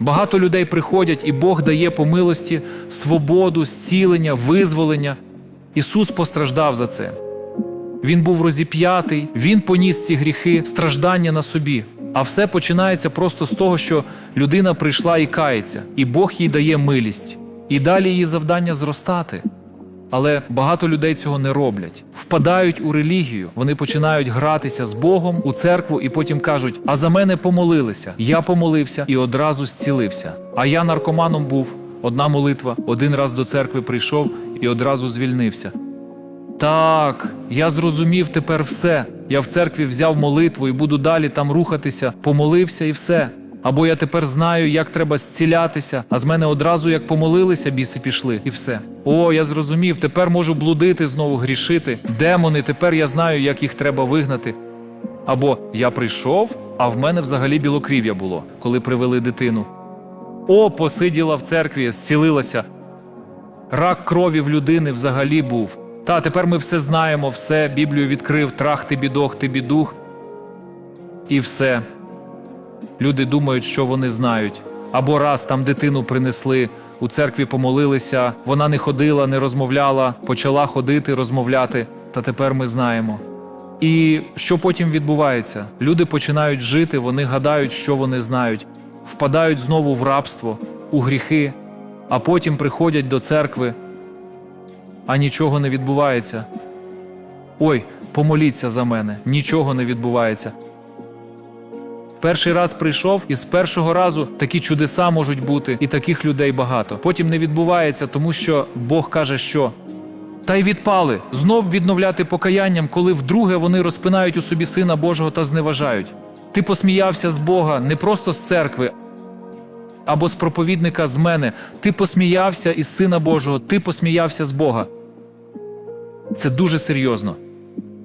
Багато людей приходять, і Бог дає по милості свободу, зцілення, визволення. Ісус постраждав за це. Він був розіп'ятий, Він поніс ці гріхи, страждання на собі. А все починається просто з того, що людина прийшла і кається, і Бог їй дає милість. І далі її завдання зростати. Але багато людей цього не роблять. Впадають у релігію, вони починають гратися з Богом у церкву і потім кажуть: а за мене помолилися. Я помолився і одразу зцілився. А я наркоманом був. Одна молитва, один раз до церкви прийшов і одразу звільнився. Так, я зрозумів тепер все. Я в церкві взяв молитву і буду далі там рухатися, помолився і все. Або я тепер знаю, як треба зцілятися, а з мене одразу як помолилися, біси пішли, і все. О, я зрозумів, тепер можу блудити знову грішити. Демони, тепер я знаю, як їх треба вигнати. Або я прийшов, а в мене взагалі білокрів'я було, коли привели дитину. О, посиділа в церкві, зцілилася. Рак крові в людини взагалі був. Та тепер ми все знаємо, все, Біблію відкрив, трах ти бідох, ти бідух. І все. Люди думають, що вони знають. Або раз там дитину принесли, у церкві помолилися, вона не ходила, не розмовляла, почала ходити, розмовляти. Та тепер ми знаємо. І що потім відбувається? Люди починають жити, вони гадають, що вони знають, впадають знову в рабство, у гріхи, а потім приходять до церкви, а нічого не відбувається. Ой, помоліться за мене, нічого не відбувається. Перший раз прийшов, і з першого разу такі чудеса можуть бути, і таких людей багато. Потім не відбувається, тому що Бог каже, що. Та й відпали знов відновляти покаянням, коли вдруге вони розпинають у собі Сина Божого та зневажають. Ти посміявся з Бога не просто з церкви або з проповідника з мене. Ти посміявся із Сина Божого, ти посміявся з Бога. Це дуже серйозно.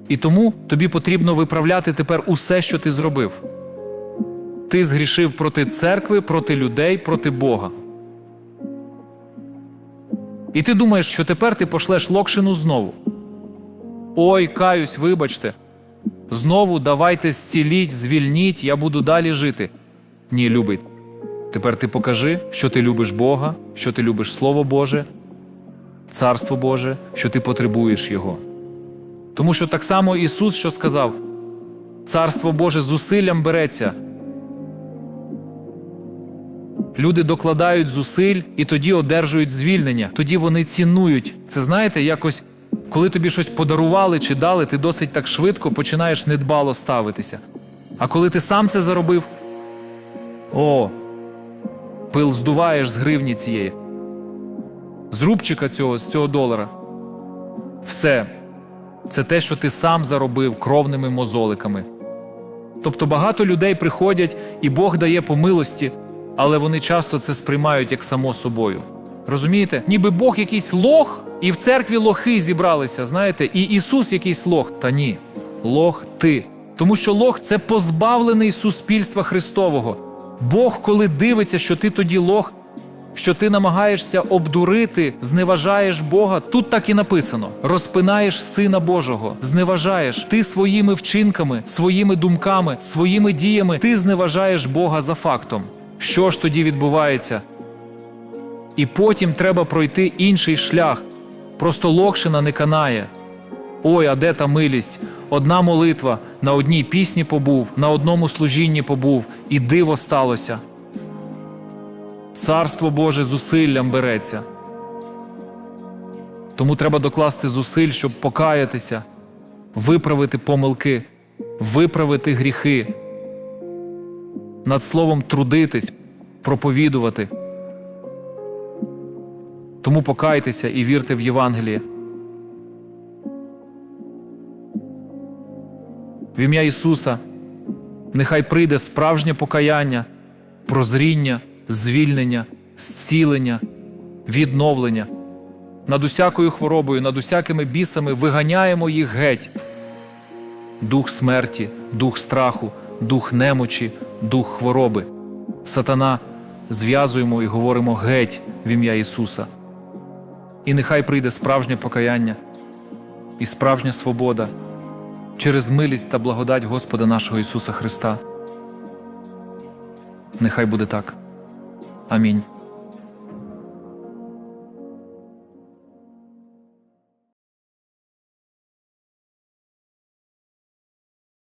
І тому тобі потрібно виправляти тепер усе, що ти зробив. Ти згрішив проти церкви, проти людей, проти Бога. І ти думаєш, що тепер ти пошлеш локшину знову. Ой, каюсь, вибачте. Знову давайте зціліть, звільніть, я буду далі жити. Ні, любий. Тепер ти покажи, що ти любиш Бога, що ти любиш Слово Боже, Царство Боже, що ти потребуєш Його. Тому що так само Ісус, що сказав, Царство Боже зусиллям береться. Люди докладають зусиль і тоді одержують звільнення. Тоді вони цінують. Це знаєте, якось, коли тобі щось подарували чи дали, ти досить так швидко починаєш недбало ставитися. А коли ти сам це заробив, о, пил здуваєш з гривні цієї, з рубчика цього, з цього долара. Все. Це те, що ти сам заробив кровними мозоликами. Тобто багато людей приходять, і Бог дає по милості, але вони часто це сприймають як само собою. Розумієте? Ніби Бог якийсь лох, і в церкві лохи зібралися, знаєте, і Ісус якийсь лох. Та ні, лох ти. Тому що лох це позбавлений суспільства Христового. Бог, коли дивиться, що ти тоді лох, що ти намагаєшся обдурити, зневажаєш Бога. Тут так і написано: розпинаєш Сина Божого, зневажаєш ти своїми вчинками, своїми думками, своїми діями, ти зневажаєш Бога за фактом. Що ж тоді відбувається? І потім треба пройти інший шлях. Просто локшина не канає. Ой, а де та милість? Одна молитва, на одній пісні побув, на одному служінні побув, і диво сталося. Царство Боже зусиллям береться. Тому треба докласти зусиль, щоб покаятися, виправити помилки, виправити гріхи, над словом трудитись, проповідувати. Тому покайтеся і вірте в Євангеліє. В ім'я Ісуса нехай прийде справжнє покаяння, прозріння, звільнення, зцілення, відновлення. Над усякою хворобою, над усякими бісами виганяємо їх геть. Дух смерті, дух страху, дух немочі, дух хвороби. Сатана, зв'язуємо і говоримо геть в ім'я Ісуса. І нехай прийде справжнє покаяння і справжня свобода через милість та благодать Господа нашого Ісуса Христа. Нехай буде так. Амінь.